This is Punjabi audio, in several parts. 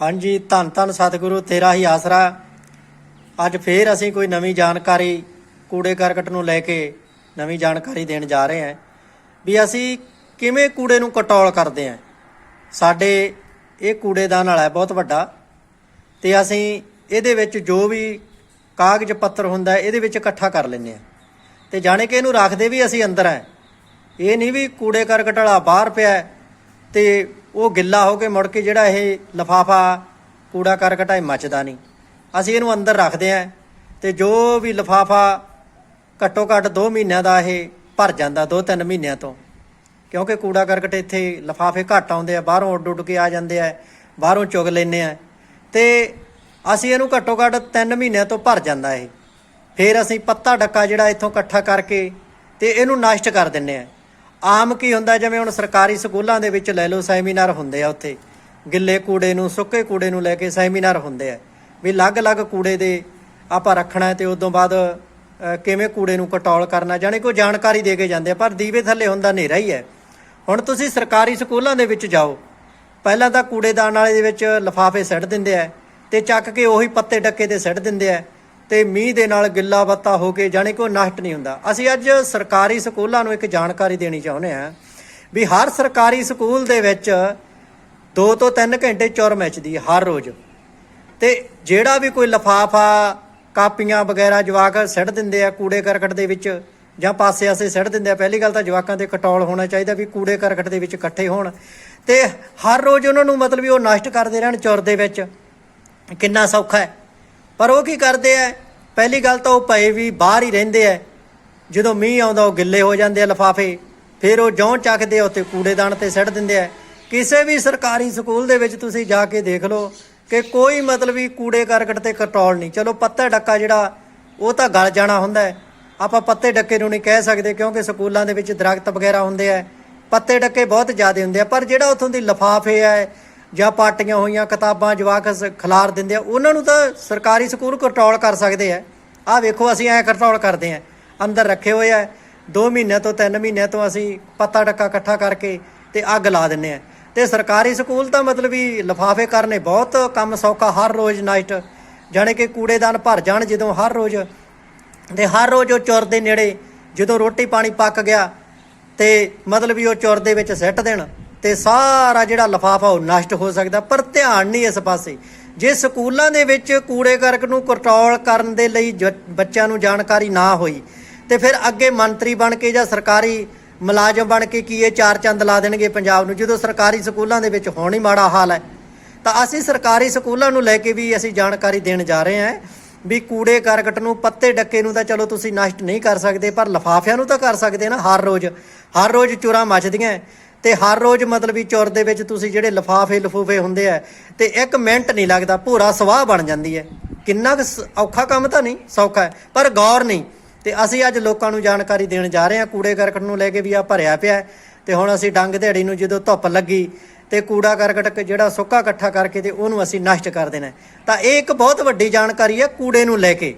ਹਾਂਜੀ, ਧੰਨ ਧੰਨ ਸਤਿਗੁਰੂ, ਤੇਰਾ ਹੀ ਆਸਰਾ। ਅੱਜ ਫੇਰ ਅਸੀਂ ਕੋਈ ਨਵੀਂ ਜਾਣਕਾਰੀ ਕੂੜੇ ਕਰਕਟ ਨੂੰ ਲੈ ਕੇ ਨਵੀਂ ਜਾਣਕਾਰੀ ਦੇਣ ਜਾ ਰਹੇ ਹਾਂ ਵੀ ਅਸੀਂ ਕਿਵੇਂ ਕੂੜੇ ਨੂੰ ਕਟੌਲ ਕਰਦੇ ਹਾਂ। ਸਾਡੇ ਇਹ ਕੂੜੇਦਾਨ ਵਾਲਾ ਹੈ ਬਹੁਤ ਵੱਡਾ ਤੇ ਅਸੀਂ ਇਹਦੇ ਵਿੱਚ ਜੋ ਵੀ ਕਾਗਜ਼ ਪੱਤਰ ਹੁੰਦਾ ਇਹਦੇ ਵਿੱਚ ਇਕੱਠਾ ਕਰ ਲੈਂਦੇ ਹਾਂ। ਤੇ ਜਾਣੇ ਕਿ ਇਹਨੂੰ ਰੱਖਦੇ ਵੀ ਅਸੀਂ ਅੰਦਰ ਹੈ। ਇਹ ਨਹੀਂ ਵੀ ਕੂੜੇ ਕਰਕਟ ਵਾਲਾ ਬਾਹਰ ਪਿਆ ਹੈ ਤੇ ਉਹ ਗਿੱਲਾ ਹੋ ਕੇ ਮੁੜ ਕੇ ਜਿਹੜਾ ਇਹ ਲਫਾਫਾ ਕੂੜਾ ਕਰਕਟ ਹੈ ਮੱਚਦਾ ਨਹੀਂ। ਅਸੀਂ ਇਹਨੂੰ ਅੰਦਰ ਰੱਖਦੇ ਆਂ ਤੇ ਜੋ ਵੀ ਲਫਾਫਾ ਘੱਟੋ ਘੱਟ 2 ਮਹੀਨਿਆਂ ਦਾ ਇਹ ਭਰ ਜਾਂਦਾ 2-3 ਮਹੀਨਿਆਂ ਤੋਂ। ਕਿਉਂਕਿ ਕੂੜਾ ਕਰਕਟ ਇੱਥੇ ਲਫਾਫੇ ਘੱਟ ਆਉਂਦੇ ਆ, ਬਾਹਰੋਂ ਉੱਡ ਉੱਡ ਕੇ ਆ ਜਾਂਦੇ ਆ, ਬਾਹਰੋਂ ਚੁਗ ਲੈਨੇ ਆ। ਤੇ ਅਸੀਂ ਇਹਨੂੰ ਘੱਟੋ ਘੱਟ 3 ਮਹੀਨਿਆਂ ਤੋਂ ਭਰ ਜਾਂਦਾ ਇਹ। ਫਿਰ ਅਸੀਂ ਪੱਤਾ ਡੱਕਾ ਜਿਹੜਾ ਇੱਥੋਂ ਇਕੱਠਾ ਕਰਕੇ ਤੇ ਇਹਨੂੰ ਨਸ਼ਟ ਕਰ ਦਿੰਨੇ ਆ। ਆਮ ਕੀ ਹੁੰਦਾ? ਜਿਵੇਂ ਹੁਣ ਸਰਕਾਰੀ ਸਕੂਲਾਂ ਦੇ ਵਿੱਚ ਲੈ ਲਓ ਸੈਮੀਨਾਰ ਹੁੰਦੇ ਆ ਉੱਥੇ। ਗਿੱਲੇ ਕੂੜੇ ਨੂੰ, ਸੁੱਕੇ ਕੂੜੇ ਨੂੰ ਲੈ ਕੇ ਸੈਮੀਨਾਰ ਹੁੰਦੇ ਆ। ਵੀ ਅਲੱਗ-ਅਲੱਗ ਕੂੜੇ ਦੇ ਆਪਾਂ ਰੱਖਣਾ ਹੈ ਤੇ ਉਦੋਂ ਬਾਅਦ ਕਿਵੇਂ ਕੂੜੇ ਨੂੰ ਕਟੌਲ ਕਰਨਾ, ਜਾਣੀ ਕੋਈ ਜਾਣਕਾਰੀ ਦੇ ਕੇ ਜਾਂਦੇ ਆ, ਪਰ ਦੀਵੇ ਥੱਲੇ ਹੁੰਦਾ ਹਨੇਰਾ ਹੀ ਹੈ। ਹੁਣ ਤੁਸੀਂ ਸਰਕਾਰੀ ਸਕੂਲਾਂ ਦੇ ਵਿੱਚ ਜਾਓ। ਪਹਿਲਾਂ ਤਾਂ ਕੂੜੇਦਾਨ ਵਾਲੇ ਦੇ ਵਿੱਚ ਲਫਾਫੇ ਸੱਟ ਦਿੰਦੇ ਆ ਤੇ ਚੱਕ ਕੇ ਉਹੀ ਪੱਤੇ ਡੱਕੇ ਤੇ ਸੱਟ ਦਿੰਦੇ ਆ। ਤੇ ਮੀਂਹ ਦੇ ਨਾਲ ਗਿੱਲਾ ਬੱਤਾ ਹੋ ਕੇ ਜਾਣੀ ਕਿ ਉਹ ਨਸ਼ਟ ਨਹੀਂ ਹੁੰਦਾ। ਅਸੀਂ ਅੱਜ ਸਰਕਾਰੀ ਸਕੂਲਾਂ ਨੂੰ ਇੱਕ ਜਾਣਕਾਰੀ ਦੇਣੀ ਚਾਹੁੰਦੇ ਹਾਂ ਵੀ ਹਰ ਸਰਕਾਰੀ ਸਕੂਲ ਦੇ ਵਿੱਚ 2 ਤੋਂ 3 ਘੰਟੇ ਚੌਰ ਮੈਚਦੀ ਹੈ, ਹਰ ਰੋਜ਼। ਤੇ ਜਿਹੜਾ ਵੀ ਕੋਈ ਲਫਾਫਾ, ਕਾਪੀਆਂ ਵਗੈਰਾ ਜਵਾਕ ਸਿੱਟ ਦਿੰਦੇ ਆ ਕੂੜੇ ਕਰਕਟ ਦੇ ਵਿੱਚ ਜਾਂ ਪਾਸੇ ਆਸੇ ਸੱਟ ਦਿੰਦੇ ਆ, ਪਹਿਲੀ ਗੱਲ ਤਾਂ ਜਵਾਕਾਂ ਤੇ ਕਟੌਲ ਹੋਣਾ ਚਾਹੀਦਾ ਵੀ ਕੂੜੇ ਕਰਕਟ ਦੇ ਵਿੱਚ ਇਕੱਠੇ ਹੋਣ। ਤੇ ਹਰ ਰੋਜ਼ ਉਹਨਾਂ ਨੂੰ ਮਤਲਬ ਵੀ ਉਹ ਨਸ਼ਟ ਕਰਦੇ ਰਹਿਣ ਚੁਰ ਦੇ ਵਿੱਚ। ਕਿੰਨਾ ਸੌਖਾ ਹੈ। ਪਰ ਉਹ ਕੀ ਕਰਦੇ ਆ ਪਹਿਲੀ ਗੱਲ ਤਾਂ ਉਹ ਪਏ ਵੀ ਬਾਹਰ ਹੀ ਰਹਿੰਦੇ ਆ ਜਦੋਂ ਮੀਂਹ ਆਉਂਦਾ, ਉਹ ਗਿੱਲੇ ਹੋ ਜਾਂਦੇ ਆ ਲਫਾਫੇ। ਫਿਰ ਉਹ ਜੌਂ ਚੱਕਦੇ ਆ ਉੱਤੇ ਕੂੜੇਦਾਨ ਤੇ ਸੱਟ ਦਿੰਦੇ ਆ ਕਿਸੇ ਵੀ ਸਰਕਾਰੀ ਸਕੂਲ ਦੇ ਵਿੱਚ ਤੁਸੀਂ ਜਾ ਕੇ ਦੇਖ ਲਓ ਕਿ ਕੋਈ ਮਤਲਬ ਵੀ ਕੂੜੇ ਕਰਕਟ ਤੇ ਕਟੋਲ ਨਹੀਂ। ਚਲੋ, ਪੱਤਾ ਡੱਕਾ ਜਿਹੜਾ, ਉਹ ਤਾਂ ਗਲ ਜਾਣਾ ਹੁੰਦਾ ਹੈ ਆਪਾਂ ਪੱਤੇ ਡੱਕੇ ਨੂੰ ਨਹੀਂ ਕਹਿ ਸਕਦੇ ਕਿਉਂਕਿ ਸਕੂਲਾਂ ਦੇ ਵਿੱਚ ਦਰਖਤ ਵਗੈਰਾ ਹੁੰਦੇ ਆ ਪੱਤੇ ਡੱਕੇ ਬਹੁਤ ਜ਼ਿਆਦਾ ਹੁੰਦੇ ਆ, ਪਰ ਜਿਹੜਾ ਉਥੋਂ ਦੀ ਲਫਾਫੇ ਆ ਜਾਂ ਪਾਟੀਆਂ ਹੋਈਆਂ, ਕਿਤਾਬਾਂ, ਜਵਾਕ ਖਿਲਾਰ ਦਿੰਦੇ ਆ, ਉਹਨਾਂ ਨੂੰ ਤਾਂ ਸਰਕਾਰੀ ਸਕੂਲ ਕੰਟਰੋਲ ਕਰ ਸਕਦੇ ਆ। ਆਹ ਵੇਖੋ, ਅਸੀਂ ਐ ਕੰਟਰੋਲ ਕਰਦੇ ਆ। ਅੰਦਰ ਰੱਖੇ ਹੋਏ ਆ 2 ਮਹੀਨਿਆਂ ਤੋਂ 3 ਮਹੀਨਿਆਂ ਤੋਂ ਅਸੀਂ ਪੱਤਾ ਡੱਕਾ ਇਕੱਠਾ ਕਰਕੇ ਤੇ ਅੱਗ ਲਾ ਦਿੰਨੇ ਆ। ਤੇ ਸਰਕਾਰੀ ਸਕੂਲ ਤਾਂ ਮਤਲਬ ਵੀ ਲਫਾਫੇ ਕਰਨੇ ਬਹੁਤ ਕੰਮ ਸੌਖਾ, ਹਰ ਰੋਜ਼ ਨਾਈਟ, ਜਾਣੇ ਕਿ ਕੂੜੇਦਾਨ ਭਰ ਜਾਣ ਜਦੋਂ ਹਰ ਰੋਜ਼, ਤੇ ਹਰ ਰੋਜ਼ ਉਹ ਚੁਰ ਦੇ ਨੇੜੇ ਜਦੋਂ ਰੋਟੀ ਪਾਣੀ ਪੱਕ ਗਿਆ ਤੇ ਮਤਲਬ ਵੀ ਉਹ ਚੁਰ ਦੇ ਵਿੱਚ ਸਿੱਟ ਦੇਣ। ਤੇ ਸਾਰਾ ਜਿਹੜਾ ਲਫਾਫਾ ਉਹ ਨਸ਼ਟ ਹੋ ਸਕਦਾ, ਪਰ ਧਿਆਨ ਨਹੀਂ ਇਸ ਪਾਸੇ। ਜੇ ਸਕੂਲਾਂ ਦੇ ਵਿੱਚ ਕੂੜੇ ਕਰਕ ਨੂੰ ਕੰਟਰੋਲ ਕਰਨ ਦੇ ਲਈ ਜ- ਬੱਚਿਆਂ ਨੂੰ ਜਾਣਕਾਰੀ ਨਾ ਹੋਈ, ਤੇ ਫਿਰ ਅੱਗੇ ਮੰਤਰੀ ਬਣ ਕੇ ਜਾਂ ਸਰਕਾਰੀ ਮੁਲਾਜ਼ਮ ਬਣ ਕੇ ਕੀ ਇਹ ਚਾਰ ਚੰਦ ਲਾ ਦੇਣਗੇ ਪੰਜਾਬ ਨੂੰ? ਜਦੋਂ ਸਰਕਾਰੀ ਸਕੂਲਾਂ ਦੇ ਵਿੱਚ ਹੋਣ ਹੀ ਮਾੜਾ ਹਾਲ ਹੈ, ਤਾਂ ਅਸੀਂ ਸਰਕਾਰੀ ਸਕੂਲਾਂ ਨੂੰ ਲੈ ਕੇ ਵੀ ਅਸੀਂ ਜਾਣਕਾਰੀ ਦੇਣ ਜਾ ਰਹੇ ਹਾਂ ਵੀ ਕੂੜੇ ਕਰਕਟ ਨੂੰ ਪੱਤੇ ਡੱਕੇ ਨੂੰ ਤਾਂ ਚਲੋ ਤੁਸੀਂ ਨਸ਼ਟ ਨਹੀਂ ਕਰ ਸਕਦੇ, ਪਰ ਲਫਾਫਿਆਂ ਨੂੰ ਤਾਂ ਕਰ ਸਕਦੇ ਨਾ ਹਰ ਰੋਜ਼। ਹਰ ਰੋਜ਼ ਚੁਰਾ ਮੱਚਦੀਆਂ। ਤੇ ਹਰ ਰੋਜ਼ ਮਤਲਬ ਵੀ ਚੁਰ ਦੇ ਵਿੱਚ ਤੁਸੀਂ ਜਿਹੜੇ ਲਫਾਫੇ ਲਫੂਫੇ ਹੁੰਦੇ ਆ, ਤੇ ਇੱਕ ਮਿੰਟ ਨਹੀਂ ਲੱਗਦਾ, ਭੂਰਾ ਸਵਾਹ ਬਣ ਜਾਂਦੀ ਹੈ। ਕਿੰਨਾ ਕੁ ਸ- ਔਖਾ ਕੰਮ ਤਾਂ ਨਹੀਂ, ਸੌਖਾ ਹੈ, ਪਰ ਗੌਰ ਨਹੀਂ। ਤੇ ਅਸੀਂ ਅੱਜ ਲੋਕਾਂ ਨੂੰ ਜਾਣਕਾਰੀ ਦੇਣ ਜਾ ਰਹੇ ਹਾਂ, ਕੂੜੇ ਕਰਕਟ ਨੂੰ ਲੈ ਕੇ ਵੀ ਆ ਭਰਿਆ ਪਿਆ ਹੈ। ਤੇ ਹੁਣ ਅਸੀਂ ਡੰਗ ਦਿਹਾੜੀ ਨੂੰ ਜਦੋਂ ਧੁੱਪ ਲੱਗੀ, ਤੇ ਕੂੜਾ ਕਰਕਟ ਜਿਹੜਾ ਸੁੱਕਾ ਇਕੱਠਾ ਕਰਕੇ ਤੇ ਉਹਨੂੰ ਅਸੀਂ ਨਸ਼ਟ ਕਰ ਦੇਣਾ ਤਾਂ ਇਹ ਇੱਕ ਬਹੁਤ ਵੱਡੀ ਜਾਣਕਾਰੀ ਹੈ ਕੂੜੇ ਨੂੰ ਲੈ ਕੇ।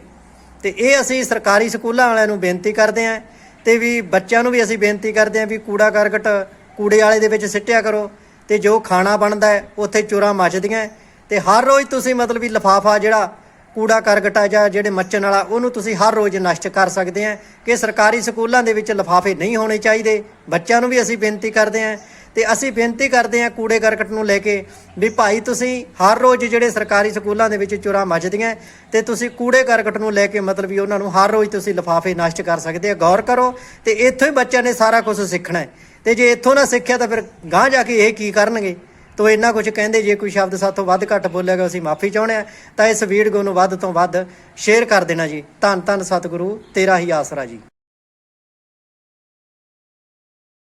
ਤੇ ਇਹ ਅਸੀਂ ਸਰਕਾਰੀ ਸਕੂਲਾਂ ਵਾਲਿਆਂ ਨੂੰ ਬੇਨਤੀ ਕਰਦੇ ਹਾਂ, ਤੇ ਵੀ ਬੱਚਿਆਂ ਨੂੰ ਵੀ ਅਸੀਂ ਬੇਨਤੀ ਕਰਦੇ ਹਾਂ ਵੀ ਕੂੜਾ ਕਰਕਟ ਕੂੜੇ ਵਾਲੇ ਦੇ ਵਿੱਚ ਸਿੱਟਿਆ ਕਰੋ ਤੇ ਜੋ ਖਾਣਾ ਬਣਦਾ ਹੈ, ਉੱਥੇ ਚੋਰਾਂ ਮੱਚਦੀਆਂ ਹੈ। ਤੇ ਹਰ ਰੋਜ਼ ਤੁਸੀਂ ਮਤਲਬ ਵੀ ਲਫਾਫਾ ਜਿਹੜਾ ਕੂੜਾ ਕਰਕਟ ਆ ਜਾਂ ਜਿਹੜੇ ਮੱਚਣ ਵਾਲਾ, ਉਹਨੂੰ ਤੁਸੀਂ ਹਰ ਰੋਜ਼ ਨਸ਼ਟ ਕਰ ਸਕਦੇ ਆ ਕਿ ਸਰਕਾਰੀ ਸਕੂਲਾਂ ਦੇ ਵਿੱਚ ਲਫਾਫੇ ਨਹੀਂ ਹੋਣੇ ਚਾਹੀਦੇ। ਬੱਚਿਆਂ ਨੂੰ ਵੀ ਅਸੀਂ ਬੇਨਤੀ ਕਰਦੇ ਆ ਤੇ ਅਸੀਂ ਬੇਨਤੀ ਕਰਦੇ ਆ ਕੂੜੇ ਕਰਕਟ ਨੂੰ ਲੈ ਕੇ ਵੀ ਭਾਈ ਤੁਸੀਂ ਹਰ ਰੋਜ਼ ਜਿਹੜੇ ਸਰਕਾਰੀ ਸਕੂਲਾਂ ਦੇ ਵਿੱਚ ਚੋਰਾਂ ਮੱਚਦੀਆਂ ਤੇ ਤੁਸੀਂ ਕੂੜੇ ਕਰਕਟ ਨੂੰ ਲੈ ਕੇ ਮਤਲਬ ਵੀ ਉਹਨਾਂ ਨੂੰ ਹਰ ਰੋਜ਼ ਤੁਸੀਂ ਲਫਾਫੇ ਨਸ਼ਟ ਕਰ ਸਕਦੇ ਆ ਗੌਰ ਕਰੋ ਤੇ ਇੱਥੋਂ ਹੀ ਬੱਚਿਆਂ ਨੇ ਸਾਰਾ ਕੁਝ ਸਿੱਖਣਾ ਹੈ। ਤੇ ਜੇ ਇੱਥੋਂ ਨਾ ਸਿੱਖਿਆ ਤਾਂ ਫਿਰ ਗਾਂਹ ਜਾ ਕੇ ਇਹ ਕੀ ਕਰਨਗੇ? ਤੋ ਇੰਨਾ ਕੁਝ ਕਹਿੰਦੇ, ਜੇ ਕੋਈ ਸ਼ਬਦ ਸਾਥੋਂ ਵੱਧ ਘੱਟ ਬੋਲਿਆ ਗਿਆ, ਅਸੀਂ ਮਾਫੀ ਚਾਹੁੰਦੇ ਆ ਤਾਂ ਇਸ ਵੀਡੀਓ ਨੂੰ ਵੱਧ ਤੋਂ ਵੱਧ ਸ਼ੇਅਰ ਕਰ ਦੇਣਾ ਜੀ। ਧੰਨ ਧੰਨ ਸਤਿਗੁਰੂ, ਤੇਰਾ ਹੀ ਆਸਰਾ ਜੀ।